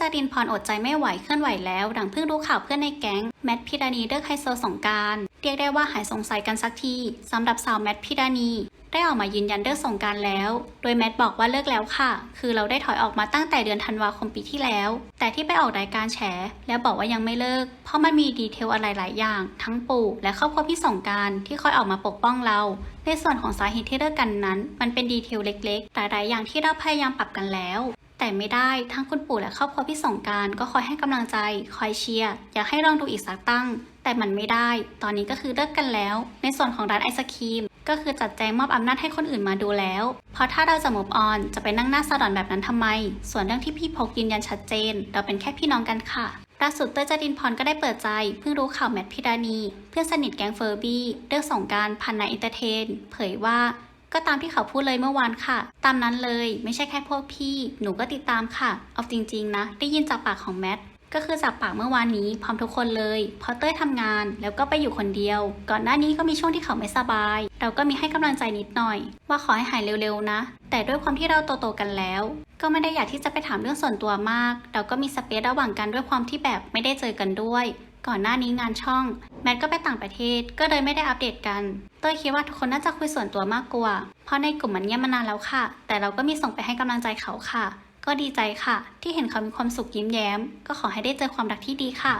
จารินพรอดใจไม่ไหวเคลื่อนไหวแล้ว ดังเพิ่งรู้ข่าวเพื่อนในแก๊งแมทพิดานีเลิกไฮโซสงการเรียกได้ว่าหายสงสัยกันสักทีสำหรับสาวแมทพิดานีได้ออกมายืนยันเลิกสงการแล้ว โดยแมทบอกว่าเลิกแล้วค่ะ คือเราได้ถอยออกมาตั้งแต่เดือนธันวาคมปีที่แล้ว แต่ที่ไปออกรายการแฉ แล้วบอกว่ายังไม่เลิก เพราะมันมีดีเทลอะไรหลายอย่าง ทั้งปู่และครอบครัวพี่สงการที่คอยออกมาปกป้องเรา ในส่วนของสาเหตุที่เลิกกันนั้น มันเป็นดีเทลเล็กๆหลายๆอย่างที่เราพยายามปรับกันแล้ว แต่ไม่ได้ทั้งคุณปู่และครอบครัวพี่สงการก็คอยให้กำลังใจ คอยเชียร์อยากให้ลองดูอีกสักตั้ง แต่มันไม่ได้ ตอนนี้ก็คือเลิกกันแล้ว ในส่วนของร้านไอศครีม ก็คือจัดแจงมอบอำนาจให้คนอื่นมาดูแล้ว เพราะถ้าเราจะ move on จะไปนั่งหน้าสลอนแบบนั้นทำไม ส่วนเรื่องที่พี่พกยืนยันชัดเจน เราเป็นแค่พี่น้องกันค่ะล่าสุดเต้ยจรินพรก็ได้เปิดใจ เพิ่งรู้ข่าวแมทพิดานี เพื่อนสนิทแก๊งเฟอร์บี้เรื่องสงการพันนาอินเตอร์เทน เผยว่า ก็ตามที่เขาพูดเลยเมื่อวานค่ะ ตามนั้นเลยไม่ใช่แค่พวกพี่ หนูก็ติดตามค่ะ เอาจริงๆนะ ได้ยินจากปากของแมทก็คือจากปากเมื่อวานนี้พร้อมทุกคนเลยพราะเต้ยทำงานแล้วก็ไปอยู่คนเดียว ก่อนหน้านี้ก็มีช่วงที่เขาไม่สบาย เราก็มีให้กำลังใจนิดหน่อย ว่าขอให้หายเร็วๆนะ แต่ด้วยความที่เราโตๆกันแล้ว ก็ไม่ได้อยากที่จะไปถามเรื่องส่วนตัวมาก เราก็มีสเปซระหว่างกันด้วยความที่แบบไม่ได้เจอกันด้วย ก่อนหน้านี้งานช่อง แมทก็ไปต่างประเทศก็เลยไม่ได้อัปเดตกัน เต้ยคิดว่าทุกคนน่าจะคุยส่วนตัวมากกว่า เพราะในกลุ่มมันเงียบมานานแล้วค่ะ แต่เราก็มีส่งไปให้กำลังใจเขาค่ะ ก็ดีใจค่ะ ที่เห็นเขามีความสุขยิ้มแย้ม ก็ขอให้ได้เจอความรักที่ดีค่ะ